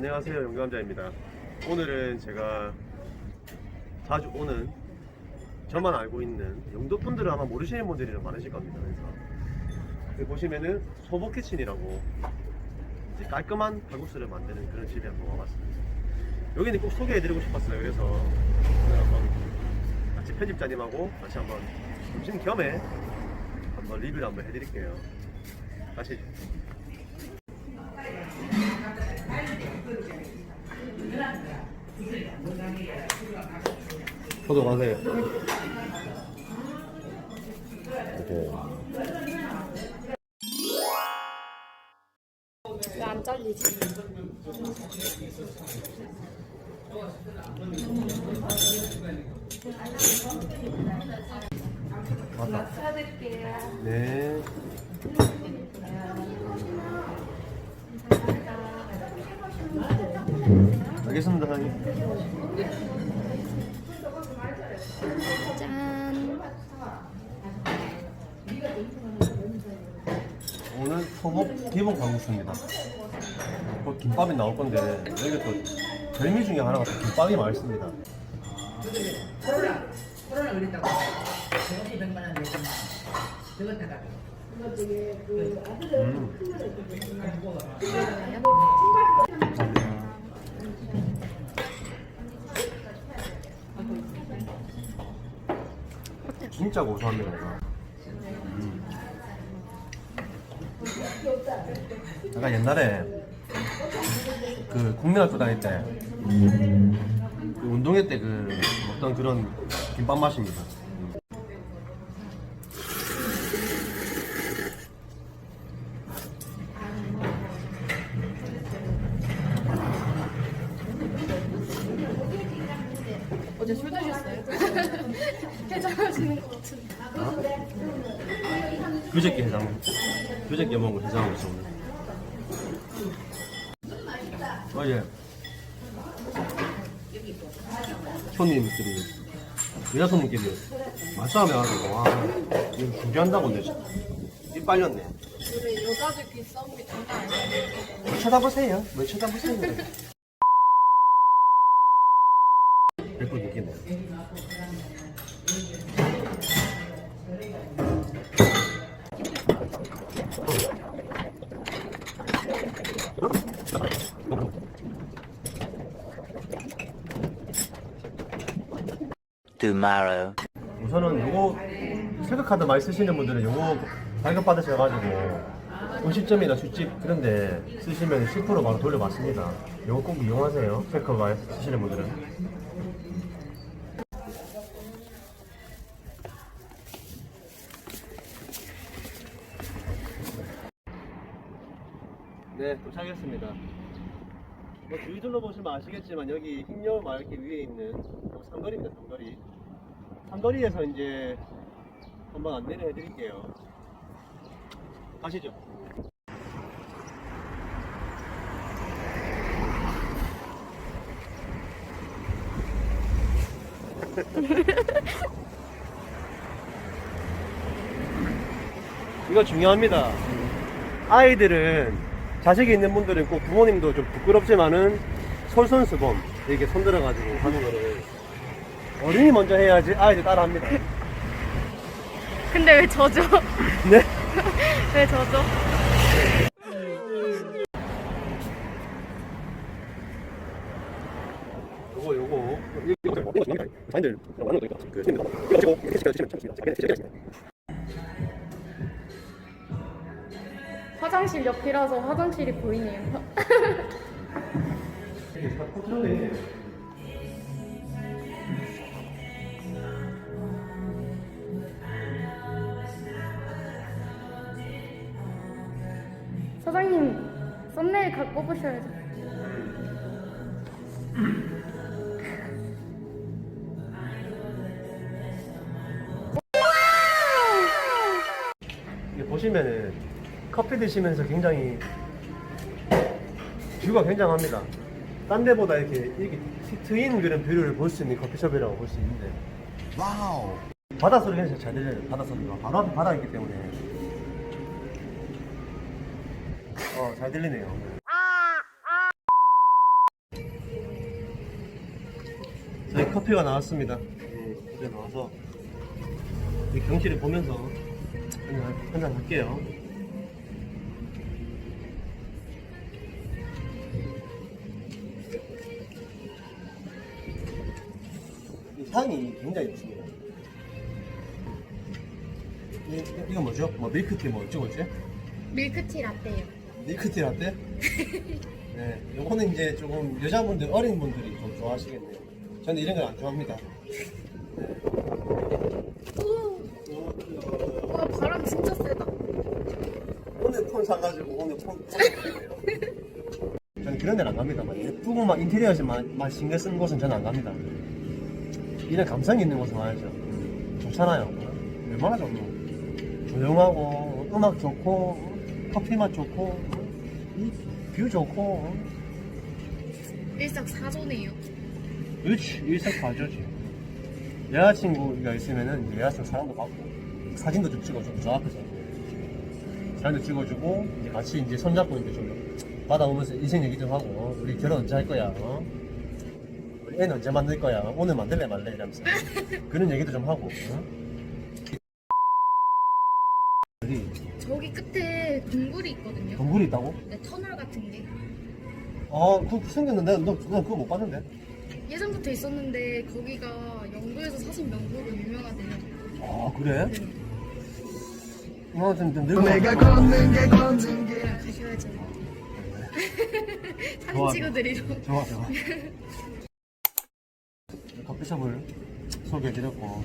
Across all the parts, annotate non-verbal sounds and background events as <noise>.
안녕하세요 용감자입니다. 오늘은 제가 자주 오는 저만 알고 있는 영도 분들은 아마 모르시는 분들이 좀 많으실 겁니다. 그래서 여기 보시면은 소보 키친이라고 이제 깔끔한 칼국수를 만드는 그런 집에 한번 와봤습니다. 여기는 꼭 소개해드리고 싶었어요. 그래서 오늘 한번 같이 편집자님하고 같이 한번 점심 겸해 한번 리뷰를 한번 해드릴게요. 가시 저도 가세요. 왜 안 잘리지? 맞다. 네. 알겠습니다, 사장님. 소복 기본 광국수입니다. 또 김밥이 나올 건데 여기 또 별미 중에 하나가 또 김밥이 맛있습니다. 코로나 코로나 걸렸다고 병원이 100만 원 내고 저거다가 음. 진짜 고소합니다. 이거. 음. 약간 옛날에 그 국민학교 다닐 때 그 운동회 때 그 먹던 그런 김밥 맛입니다. 음. 어제 술 드셨어요? <laughs> 해장하시는 것 같은데. 그저께 해장 그저께 먹은 거 해장하고 있어 오늘 어예. 손님들이 여자 손님끼리 말싸움 해 가지고 와 이거 준비한다고 근데 입 빨렸네. 우리 여자들끼리 싸움이 장난. 뭐 쳐다보세요. 뭐 쳐다보세요 백분 이기네 tomorrow. 우선은 요거 체크카드 많이 쓰시는 분들은 요거 발급 받으셔가지고 음식점이나 술집 그런데 쓰시면 10% 바로 돌려받습니다. 요거 꼭 이용하세요. 체크 많이 쓰시는 분들은. 네, 도착했습니다. 뭐 주위 둘러보시면 아시겠지만 여기 흰여울 마을길 위에 있는 요 삼거리입니다, 삼거리. 삼거리에서 이제 한번 안내를 해드릴게요. 가시죠. <laughs> 이거 중요합니다. 아이들은 자식이 있는 분들은 꼭 부모님도 좀 부끄럽지만은 솔선수범 이렇게 손들어가지고 하는 거를 어른이 먼저 해야지 아이들 따라합니다. 근데 왜 져죠? <laughs> 네. <laughs> 왜 져죠? 요거 요거 사인들 그팀 이거 찍고 이렇게 시켜 주시면 됩니다. 화장실 옆이라서 화장실이 보이네요. 썸네일 갖고 뽑으셔야죠. 이게 보시면은 커피 드시면서 굉장히 뷰가 굉장합니다. 딴 데보다 이렇게 이렇게 트- 트인 그런 뷰를 볼 수 있는 커피숍이라고 볼 수 있는데 와우 바다 소리가 진짜 잘 들려요. 바다 소리가 바로 앞에 바다가 있기 때문에 어 잘 들리네요. 커피가 나왔습니다. 예, 이제 나와서 이 경치를 보면서 한잔 한잔 할게요. 이 향이 굉장히 좋습니다. 이, 이거 뭐죠? 뭐 밀크티 뭐 어쩌고 지 밀크티 라떼요. 밀크티 라떼? <laughs> 네, 요거는 이제 조금 여자분들, 어린 분들이 좀 좋아하시겠네요. 저는 이런 걸 안 좋아합니다. 오, 와 바람 진짜 세다. 오늘 폰 사가지고 오늘 폰. 저는 그런 데는 안 갑니다. 막 예쁘고 막 인테리어에만 막 신경 쓰는 곳은 저는 안 갑니다. 이런 감성이 있는 곳은 와야죠. 좋잖아요. 얼마나 좋노. 조용하고, 음악 좋고, 커피 맛 좋고, 이뷰 좋고, 일석 사조네요. 그렇지 일석바조지 여자친구가 있으면은 이제 여자친구 사랑도 받고 사진도 좀 찍어주고 저 앞에서 사진도 찍어주고 이제 같이 이제 손잡고 이제 좀 받아오면서 인생 얘기 좀 하고 어, 우리 결혼 언제 할 거야 어? 우리 애는 언제 만들 거야 오늘 만들래 말래 이러면서 그런 얘기도 좀 하고 어? 우리 저기 끝에 동굴이 있거든요. 동굴이 있다고? 네, 터널 같은 게. 아 그거 생겼는데 너, 너 그거 못 봤는데? 예전부터 있었는데 거기가 영도에서 사신 명소로 유명하대요. 아 그래? 네. 어, 좀, 좀 늙어 그냥 가셔야죠. <laughs> 사진 좋아. 찍어드리러. 좋아 좋아 <laughs> 커피숍을 소개해드렸고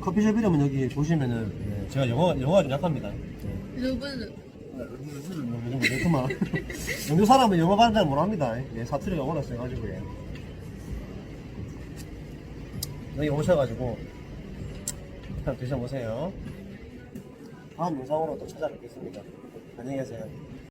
커피숍 이름은 여기 보시면은 네, 제가 영어, 영어가 좀 약합니다 네. 루블루. 요즘 못했구만 <laughs> 영주 사람은 영어 발음 잘 못합니다 예, 사투리 영어로 써가지고 예. 여기 오셔가지고 드셔보세요. 다음 영상으로 또 찾아뵙겠습니다. 안녕히 계세요